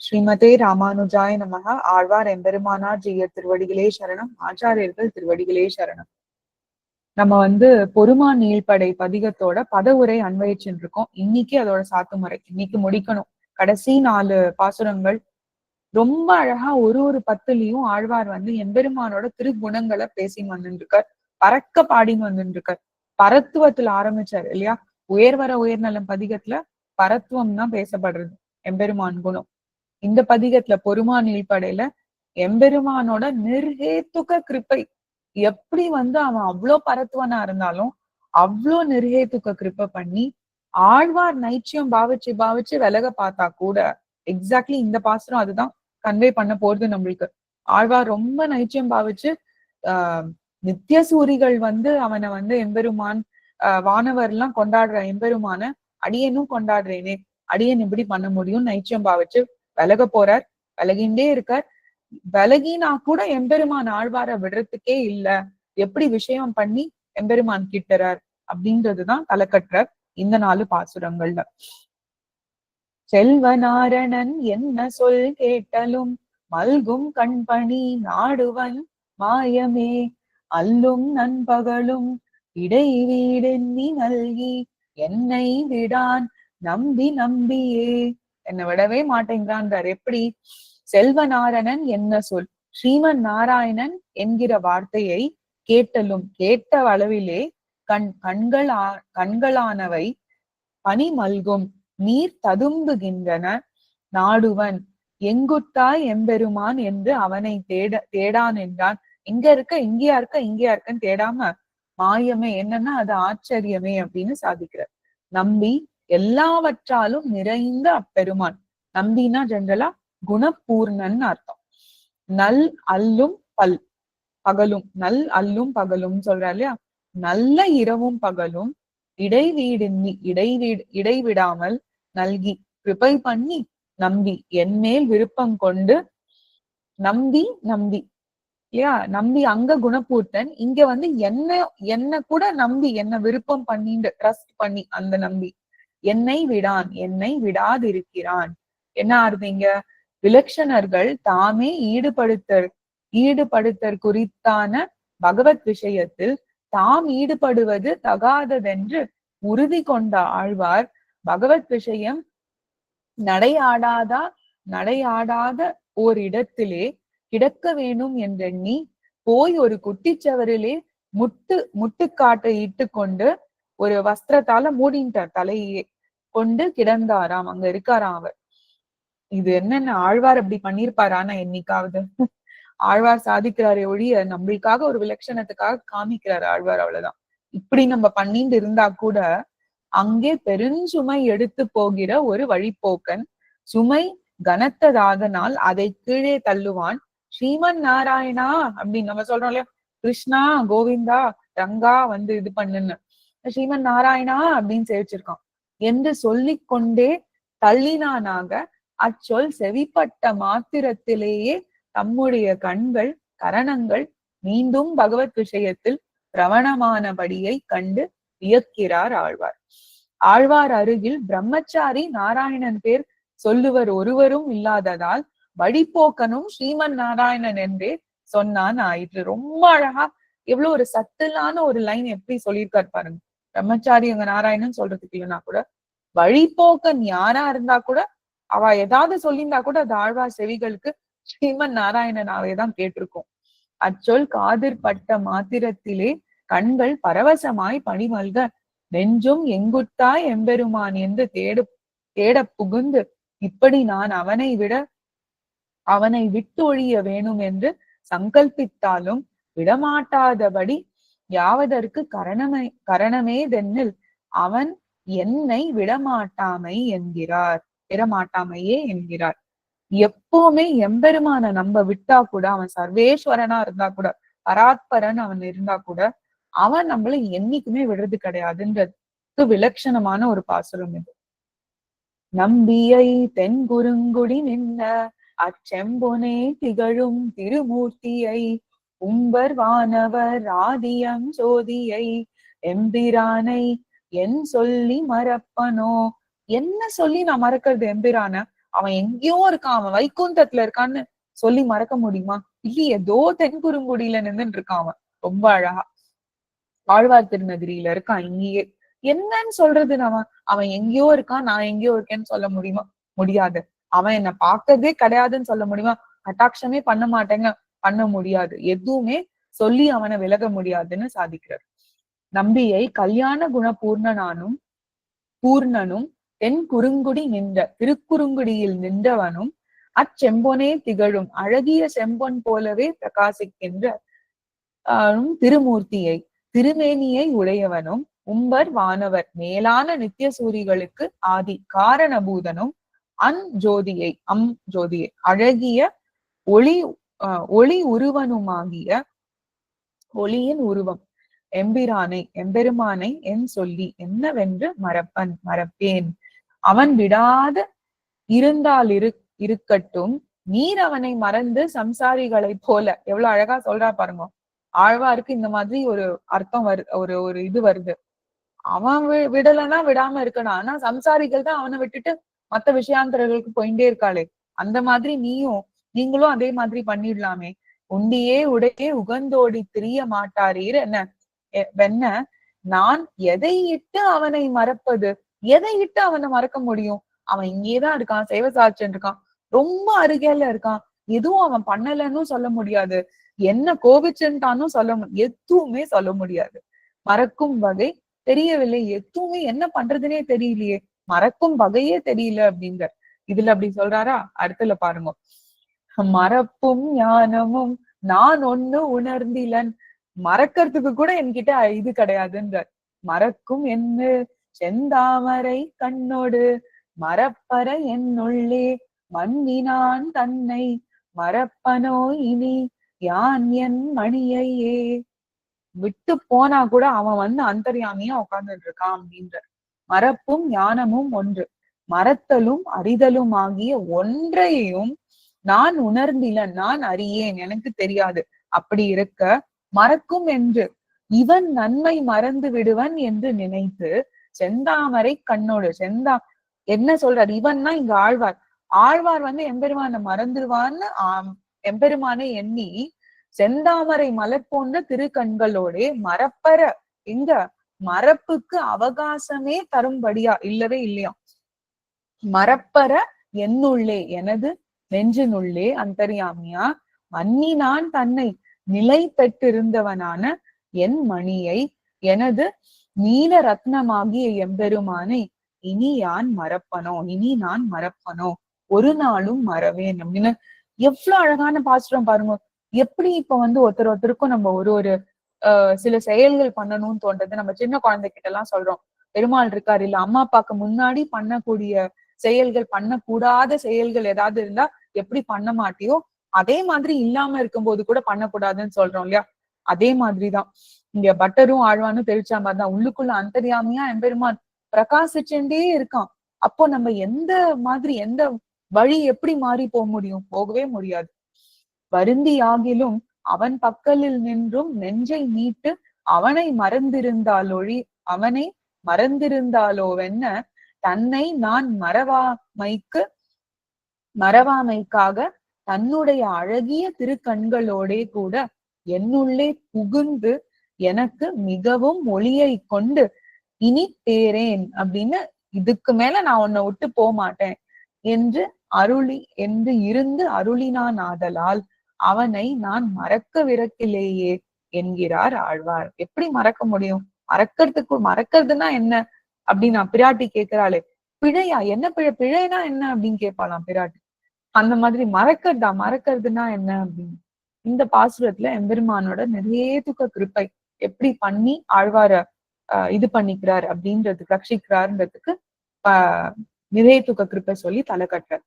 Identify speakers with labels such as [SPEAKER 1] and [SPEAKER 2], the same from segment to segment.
[SPEAKER 1] ஸ்ரீமதே ராமானுஜாய நமக ஆழ்வார் எம்பெருமானார் ஜீயர் திருவடிகளே சரணம். ஆச்சாரியர்கள் திருவடிகளே சரணம். நம்ம வந்து பொறுமா நீள்படை பதிகத்தோட பதவுரை அன்வயிச்சுட்டு இருக்கோம் இன்னைக்கு அதோட சாத்துமுறை. இன்னைக்கு முடிக்கணும். கடைசி நாலு பாசுரங்கள். ரொம்ப அழகா ஒரு ஒரு பத்துலயும் ஆழ்வார் வந்து எம்பெருமானோட திருகுணங்களை பேசி வந்துருக்கார் இருக்கார் பறக்க பாடின்னு வந்துட்டு இருக்கார் பரத்துவத்துல ஆரம்பிச்சார் இல்லையா? உயர்வர உயர்நலம் பதிகத்துல பரத்துவம் தான் பேசப்படுறது. எம்பெருமான் குணம். இந்த பதிகத்துல பொறுமான் நீழ்படையில எம்பெருமானோட நிர்ஹேத்துக கிருப்பை. எப்படி வந்து அவன் அவ்வளோ பரத்துவனா இருந்தாலும் அவ்வளோ நிர்ஹேத்துக்க கிருப்பை பண்ணி ஆழ்வார் நைச்சியம் பாவிச்சு பாவிச்சு விலக பார்த்தா கூட எக்ஸாக்ட்லி இந்த பாசனம் அதுதான் கன்வே பண்ண போறது நம்மளுக்கு. ஆழ்வார் ரொம்ப நைச்சியம் பாவிச்சு ஆஹ் நித்திய சூரிகள் வந்து அவனை வந்து எம்பெருமான் ஆஹ் வானவர் எல்லாம் கொண்டாடுற எம்பெருமான அடியனும் கொண்டாடுறேனே அடியன் இப்படி பண்ண முடியும் நைச்சியம் பாவிச்சு விலக போறார் விலகிண்டே இருக்கார். விலகினா கூட எம்பெருமான் ஆழ்வார விடுறதுக்கே இல்ல. எப்படி விஷயம் பண்ணி எம்பெருமான் கிட்டறார் அப்படின்றதுதான் தலைக்கற்ற இந்த நாலு பாசுரங்கள்ல. செல்வநாரணன் என்ன சொல் கேட்டலும் மல்கும் கண்பணி நாடுவன் மாயமே. அல்லும் நண்பகலும் இடைவீடெண்ணி நல்கி என்னை விடான் நம்பி நம்பியே. என்னை விடவே மாட்டேங்கிறான்றார். எப்படி? செல்வ நாரணன் என்ன சொல்? ஸ்ரீமன் நாராயணன் என்கிற வார்த்தையை கேட்டலும் கேட்ட அளவிலே கண் கண்கள் கண்களானவை பனி மல்கும் நீர் ததும்புகின்றன நாடுவன். எங்குத்தாய் எம்பெருமான் என்று அவனை தேட தேடான் என்றான். இங்க இருக்க இங்கேயா இருக்க இங்கேயா இருக்கன்னு தேடாம மாயமே என்னன்னா அது ஆச்சரியமே அப்படின்னு சாதிக்கிறார். நம்பி எல்லாவற்றாலும் நிறைந்த அப்பெருமான். நம்பினா ஜென்ரலா குணபூர்ணன் அர்த்தம். நல் அல்லும் பல் பகலும் நல் அல்லும் பகலும் சொல்றா இல்லையா? நல்ல இரவும் பகலும் இடைவீடின்றி இடைவீடு இடைவிடாமல் நல்கி கிருபை பண்ணி நம்பி என்மேல் விருப்பம் கொண்டு நம்பி நம்பி இல்லையா? நம்பி அங்க குணபூர்த்தன் இங்க வந்து என்ன என்ன கூட நம்பி என்ன விருப்பம் பண்ணிட்டு ட்ரஸ்ட் பண்ணி அந்த நம்பி. என்னை விடான் என்னை விடாதிருக்கிறான். என்ன ஆறுதீங்க விலக்ஷணர்கள் தாமே ஈடுபடுத்தல் ஈடுபடுத்தல் குறித்தான பகவத் விஷயத்தில் தாம் ஈடுபடுவது தகாததென்று உறுதி கொண்ட ஆழ்வார். பகவத் விஷயம் நடையாடாதா நடையாடாத ஓர் இடத்திலே கிடக்க வேணும் என்றெண்ணி போய் ஒரு குட்டிச்சவரிலே முட்டு முட்டுக்காட்டை இட்டு கொண்டு ஒரு வஸ்திரத்தால மூடின்ட்டார் தலையே. கொண்டு கிடந்தாராம். அங்க இருக்காராம் அவர். இது என்னென்ன ஆழ்வார் அப்படி பண்ணிருப்பாரானா என்னைக்காவது? ஆழ்வார் சாதிக்கிறாரே ஒழிய நம்மளுக்காக ஒரு விலட்சணத்துக்காக காமிக்கிறாரு ஆழ்வார் அவ்வளவுதான். இப்படி நம்ம பண்ணிட்டு இருந்தா கூட அங்கே பெருஞ்சுமை எடுத்து போகிற ஒரு வழிப்போக்கன் சுமை கனத்ததாகனால் அதை கீழே தள்ளுவான். ஸ்ரீமன் நாராயணா அப்படின்னு நம்ம சொல்றோம் இல்லையா? கிருஷ்ணா கோவிந்தா ரங்கா வந்து இது பண்ணுன்னு. ஸ்ரீமன் நாராயணா அப்படின்னு சேவிச்சிருக்கான் என்று சொல்லிக் கொண்டே தள்ளினானாக அச்சொல் செவிப்பட்ட மாத்திரத்திலேயே தம்முடைய கண்கள் கரணங்கள் மீண்டும் பகவத் விஷயத்தில் பிரவணமானபடியை கண்டு வியக்கிறார் ஆழ்வார். ஆழ்வார் அருகில் பிரம்மச்சாரி நாராயணன் பேர் சொல்லுவர் ஒருவரும் இல்லாததால் வழிபோக்கனும் ஸ்ரீமன் நாராயணன் என்றே சொன்னான் ஆயிற்று. ரொம்ப அழகா எவ்வளவு ஒரு சத்தலான ஒரு லைன் எப்படி சொல்லியிருக்காரு பாருங்க. பிரம்மச்சாரி அங்க நாராயணன் சொல்றதுக்கு இல்லைன்னா கூட வழிபோக்கன் யாரா இருந்தா கூட அவ ஏதாவது சொல்லியிருந்தா கூட அது ஆழ்வார் செவிகளுக்கு ஸ்ரீமன் நாராயணனாவே தான் கேட்டிருக்கோம். அச்சொல் காதிர் பட்ட மாத்திரத்திலே கண்கள் பரவசமாய் பணிமல்க நெஞ்சும் எங்குத்தாய் எம்பெருமான் என்று தேடு தேட புகுந்து இப்படி நான் அவனை விட அவனை விட்டு ஒழிய வேணும் என்று சங்கல்பித்தாலும் விடமாட்டாதபடி யாவதற்கு கரணமே கரணமே தென்னில் அவன் என்னை விடமாட்டாமை என்கிறார். விடமாட்டாமையே என்கிறார். எப்பவுமே எம்பெருமான நம்ம விட்டா கூட அவன் சர்வேஸ்வரனா இருந்தா கூட பராத்பரன் அவன் இருந்தா கூட அவன் நம்மள என்னைக்குமே விடுறது கிடையாதுன்றது விலட்சணமான ஒரு பாசுரம் இது. நம்பியை தென் குறுங்குடி நின்ன அச்செம்பொனே திகழும் திருமூர்த்தியை உம்பர் வானவர் ஆதியம் ஜோதியை எம்பிரானை என் சொல்லி மறப்பனோ? என்ன சொல்லி நான் மறக்கிறது எம்பிரான? அவன் எங்கேயோ இருக்கான் அவன் வைகுந்தத்துல இருக்கான்னு சொல்லி மறக்க முடியுமா? இல்லையே ஏதோ தென்குறுங்குடியில நின்னுட்டு இருக்கான் அவன். ரொம்ப அழகா. ஆழ்வார் திருநகிரியில இருக்கான் இங்கேயே. என்னன்னு சொல்றது நம்ம அவன்? எங்கேயோ இருக்கான் நான் எங்கேயோ இருக்கேன்னு சொல்ல முடியுமா? முடியாது. அவன் என்ன பார்த்ததே கிடையாதுன்னு சொல்ல முடியுமா? கட்டாட்சமே பண்ண மாட்டேங்க. பண்ண முடியாது. எதுவுமே சொல்லி அவனை விலக முடியாதுன்னு சாதிக்கிறார். நம்பியை கல்யாண குண பூர்ணனானும் பூர்ணனும் தென் குறுங்குடி நின்ற திருக்குறுங்குடியில் நின்றவனும் அச்செம்பொனே திகழும் அழகிய செம்பொன் போலவே பிரகாசிக்கின்ற திருமூர்த்தியை திருமேனியை உடையவனும் உம்பர் வானவர் மேலான நித்திய சூரிகளுக்கு ஆதி காரணபூதனும் அன் ஜோதியை அம் ஜோதியை அழகிய ஒளி ஒளி உருவனுமாகிய ஒளியின் உருவம். எம்பிரானை எம்பெருமானை என் சொல்லி என்னவென்று மறப்பன் மறப்பேன். அவன் விடாத இருந்தால் இரு இருக்கட்டும். நீர் அவனை மறந்து சம்சாரிகளைப் போல. எவ்வளவு அழகா சொல்றா பாருங்க. ஆழ்வாருக்கு இந்த மாதிரி ஒரு அர்த்தம் வரு ஒரு ஒரு இது வருது. அவன் விடலைன்னா விடாம இருக்கணும். ஆனா சம்சாரிகள் தான் அவனை விட்டுட்டு மத்த விஷயாந்தரர்களுக்கு போயிட்டே இருக்காளே. அந்த மாதிரி நீயும் நீங்களும் அதே மாதிரி பண்ணிடலாமே. உண்டியே உடையே உகந்தோடி திரிய மாட்டாரீர் என்ன? வெண்ண நான் எதை இட்டு அவனை மறப்பது? எதை இட்டு அவனை மறக்க முடியும்? அவன் இங்கேதான் இருக்கான் சேவசாச்சன் இருக்கான் ரொம்ப அருகேல இருக்கான். எதுவும் அவன் பண்ணலன்னு சொல்ல முடியாது. என்ன கோவிச்சுட்டானும் சொல்ல எதுவுமே சொல்ல முடியாது. மறக்கும் வகை தெரியவில்லை. எதுவுமே என்ன பண்றதுனே தெரியலையே. மறக்கும் வகையே தெரியல அப்படிங்கிற இதுல அப்படி சொல்றாரா? அடுத்துல பாருங்க. மறப்பும் ஞானமும் நான் ஒண்ணு உணர்ந்திலன். மறக்கிறதுக்கு கூட என்கிட்ட இது கிடையாதுன்றார். மறக்கும் என்ன செந்தாமரை கண்ணோடு மறப்பற என்னுள்ளே மன்னினான் தன்னை மறப்பனோ இனி யான் என் மணியையே. விட்டு போனா கூட அவன் வந்து அந்தர்யாமியா உட்கார்ந்துட்டு இருக்கான் அப்படின்ற மறப்பும் ஞானமும் ஒன்று. மறத்தலும் அறிதலும் ஆகிய ஒன்றையும் நான் உணர்ந்திலன் நான் அறியேன் எனக்கு தெரியாது. அப்படி இருக்க மறக்கும் என்று இவன் நன்மை மறந்து விடுவன் என்று நினைத்து செந்தாமரை கண்ணோடு செந்தா என்ன சொல்றார்? இவன்னா இங்க ஆழ்வார். ஆழ்வார் வந்து எம்பெருமானை மறந்துடுவான்னு ஆம், எம்பெருமானை எண்ணி செந்தாமரை மலர் போன்ற திருக்கண்களோடே மறப்பற எங்க மறப்புக்கு அவகாசமே தரும்படியா? இல்லவே இல்லையா மறப்பற என்னுள்ளே எனது நெஞ்சினுள்ளே அந்தர்யாமியா? மன்னினான் தன்னை நிலை பெற்றிருந்தவனான என் மணியை எனது நீல ரத்னமாகிய எம்பெருமானை இனி யான் மறப்பனோ? இனி நான் மறப்பனோ? ஒரு நாளும் மறவேன் அப்படின்னு. எவ்வளவு அழகான பாசுரம் பாருங்க. எப்படி இப்ப வந்து ஒருத்தர் ஒருத்தருக்கும் நம்ம ஒரு ஒரு ஆஹ் சில செயல்கள் பண்ணணும்னு தோன்றது. நம்ம சின்ன குழந்தைகிட்ட எல்லாம் சொல்றோம். பெருமாள் இருக்காரு இல்ல அம்மா அப்பாக்கு முன்னாடி பண்ணக்கூடிய செயல்கள் பண்ணக்கூடாத செயல்கள் ஏதாவது இருந்தா எப்படி பண்ண மாட்டியோ அதே மாதிரி இல்லாம இருக்கும்போது கூட பண்ணக்கூடாதுன்னு சொல்றோம் இல்லையா? அதே மாதிரிதான். இங்க பட்டரும் ஆழ்வானும் தெரிச்சா மாதிரிதான். உள்ளுக்குள்ள அந்தர்யாமியா எம்பெருமான் பிரகாசிச்சுட்டே இருக்கான். அப்போ நம்ம எந்த மாதிரி எந்த வழி எப்படி மாறி போக முடியும்? போகவே முடியாது. வருந்தி ஆகிலும் அவன் பக்கலில் நின்றும் நெஞ்சை மீட்டு அவனை மறந்திருந்தாலொழி அவனை மறந்திருந்தாலோவென்ன தன்னை நான் மறவாமைக்கு மறவாமைக்காக தன்னுடைய அழகிய திருக்கண்களோடே கூட என்னுள்ளே புகுந்து எனக்கு மிகவும் ஒளியை கொண்டு இனி தேரேன் அப்படின்னு இதுக்கு மேல நான் உன்னை விட்டு போக மாட்டேன் என்று அருளி என்று இருந்து அருளினான் ஆதலால் அவனை நான் மறக்க விரக்கிலேயே என்கிறார் ஆழ்வார். எப்படி மறக்க முடியும்? மறக்கிறதுக்கு மறக்கிறதுனா என்ன? அப்படின்னு பிராட்டி கேட்கிறாளே பிழையா? என்ன பிழை? பிழைனா என்ன? அப்படின்னு கேட்பாளாம் பிராட்டி. அந்த மாதிரி மறக்கிறதா? மறக்கிறதுனா என்ன அப்படின்னு? இந்த பாசுரத்துல எம்பெருமானோட நிறைய துக்க கிருப்பை எப்படி பண்ணி ஆழ்வார ஆஹ் இது பண்ணிக்கிறார் அப்படின்றதுக்கு ரட்சிக்கிறார்ன்றதுக்கு நிறைய துக்க கிருப்பை சொல்லி தலை கட்டுறார்.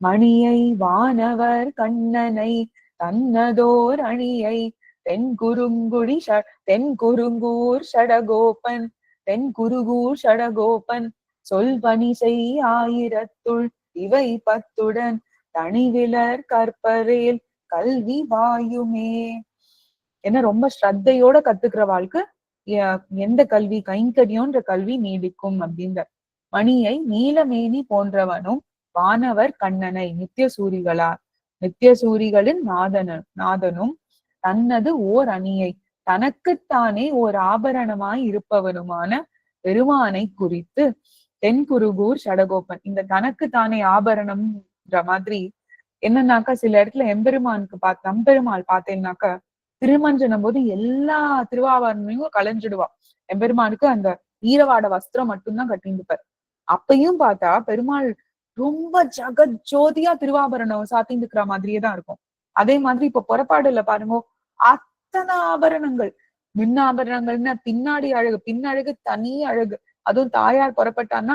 [SPEAKER 1] மணியை வானவர் கண்ணனை தன்னதோர் அணியை தென் குறுங்குடி ஷ- தென் குறுங்கூர் ஷடகோபன் தென் குருகூர் ஷடகோபன் சொல் பணி செய் ஆயிரத்துள் இவை பத்துடன் தனிவிலர் கற்பரேல் கல்வி வாயுமே. என்ன ரொம்ப ஸ்ரத்தையோட கத்துக்கிற வாழ்க்கை? எந்த கல்வி? கைங்கரியம்ன்ற கல்வி நீடிக்கும் அப்படின்ற. மணியை நீலமேனி போன்றவனும் வானவர் கண்ணனை நித்திய சூரிகளா நித்திய சூரிகளின் நாதன நாதனும் தன்னது ஓர் அணியை. தனக்குத்தானே ஓர் ஆபரணமாய் இருப்பவனுமான பெருமானை குறித்து தென்குருகூர் சடகோபன். இந்த தனக்கு தானே அப்படின்ற மாதிரி என்னன்னாக்கா சில இடத்துல எம்பெருமானுக்கு பார்த்து நம்பெருமாள் பார்த்தேன்னாக்கா திருமஞ்சனம் போது எல்லா திருவாவரணையும் கலைஞ்சிடுவா. எம்பெருமானுக்கு அந்த ஈரவாட வஸ்திரம் மட்டும்தான் கட்டியிருப்பார். அப்பையும் பார்த்தா பெருமாள் ரொம்ப ஜகத் ஜோதியா திருவாபரணம் சாத்திந்துக்கிற மாதிரியே தான் இருக்கும். அதே மாதிரி இப்ப புறப்பாடுல பாருங்க அத்தனை ஆபரணங்கள். முன்னாபரணங்கள்னா பின்னாடி அழகு பின்னழகு தனி அழகு. அதுவும் தாயார் புறப்பட்டான்னா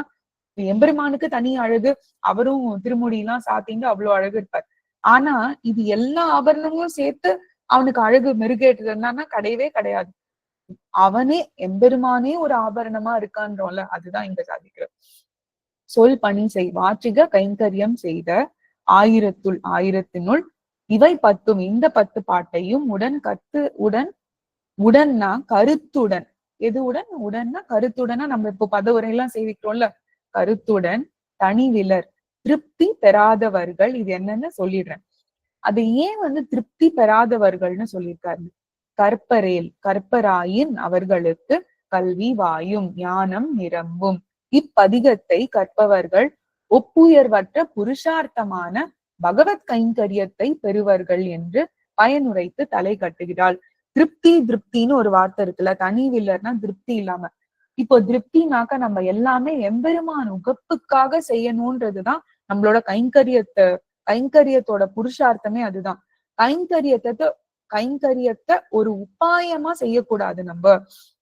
[SPEAKER 1] எம்பெருமானுக்கு தனி அழகு அவரும் திருமுடி எல்லாம் சாத்திட்டு அவ்வளவு அழகு இருப்பார். ஆனா இது எல்லா ஆபரணங்களும் சேர்த்து அவனுக்கு அழகு மெருகேற்றுதுன்னா கிடையவே கிடையாது. அவனே எம்பெருமானே ஒரு ஆபரணமா இருக்கான்றோம்ல அதுதான் இங்க சாதிக்கிற சொல் பணி செய் வாற்றிக கைங்கரியம் செய்த ஆயிரத்துள் ஆயிரத்தினுள் இவை பத்தும் இந்த பத்து பாட்டையும் உடன் கத்து உடன் உடன்னா கருத்துடன். எது உடன்? உடன்னா கருத்துடனா நம்ம இப்போ பதவுரையெல்லாம் சேவிக்கிறோம்ல கருத்துடன் தனிவிலர் திருப்தி பெறாதவர்கள் இது என்னன்னு சொல்லிடுறேன். அது ஏன் வந்து திருப்தி பெறாதவர்கள்னு சொல்லியிருக்காரு? கற்பரேல் கற்பராயின் அவர்களுக்கு கல்வி வாயும் ஞானம் நிரம்பும். இப்பதிகத்தை கற்பவர்கள் ஒப்புயர்வற்ற புருஷார்த்தமான பகவத் கைங்கரியத்தை பெறுவர்கள் என்று பயனுரைத்து தலை கட்டுகிறாள். திருப்தி திருப்தின்னு ஒரு வார்த்தை இருக்குல்ல தனி வில்லர்னா திருப்தி இல்லாம. இப்போ திருப்தினாக்க நம்ம எல்லாமே எம்பெருமான் உகப்புக்காக செய்யணும்ன்றதுதான் நம்மளோட கைங்கரியத்தை கைங்கரியத்தோட புருஷார்த்தமே அதுதான். கைங்கரியத்தை கைங்கரியத்தை ஒரு உபாயமா செய்யக்கூடாது நம்ம.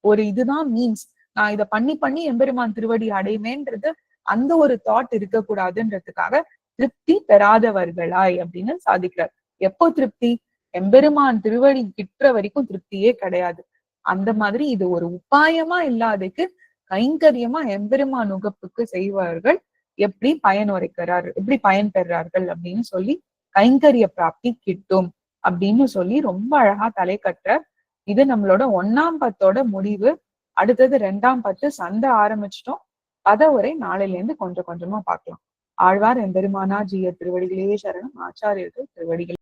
[SPEAKER 1] ஒரு இதுதான் மீன்ஸ் நான் இதை பண்ணி பண்ணி எம்பெருமான் திருவடி அடைவேன்றது அந்த ஒரு தாட் இருக்கக்கூடாதுன்றதுக்காக திருப்தி பெறாதவர்களாய் அப்படின்னு சாதிக்கிறார். எப்போ திருப்தி? எம்பெருமான் திருவடி கிட்டுற வரைக்கும் திருப்தியே கிடையாது. அந்த மாதிரி இது ஒரு உபாயமா இல்லாதக்கு கைங்கரியமா எம்பெருமான் உகப்புக்கு செய்வார்கள். எப்படி பயன் உரைக்கிறார் எப்படி பயன் பெறார்கள் அப்படின்னு சொல்லி கைங்கரிய பிராப்தி கிட்டும் அப்படின்னு சொல்லி ரொம்ப அழகா தலை கட்டுற இது நம்மளோட ஒன்னாம் பத்தோட முடிவு. அடுத்தது ரெண்டாம் பத்து சந்தை ஆரம்பிச்சிட்டோம். பத உரை நாளையில இருந்து கொஞ்சம் கொஞ்சமா பார்க்கலாம். ஆழ்வார் எம்பெருமானா ஜிய திருவடிகளே சரணம். ஆச்சாரியர்கள் திருவடிகள்.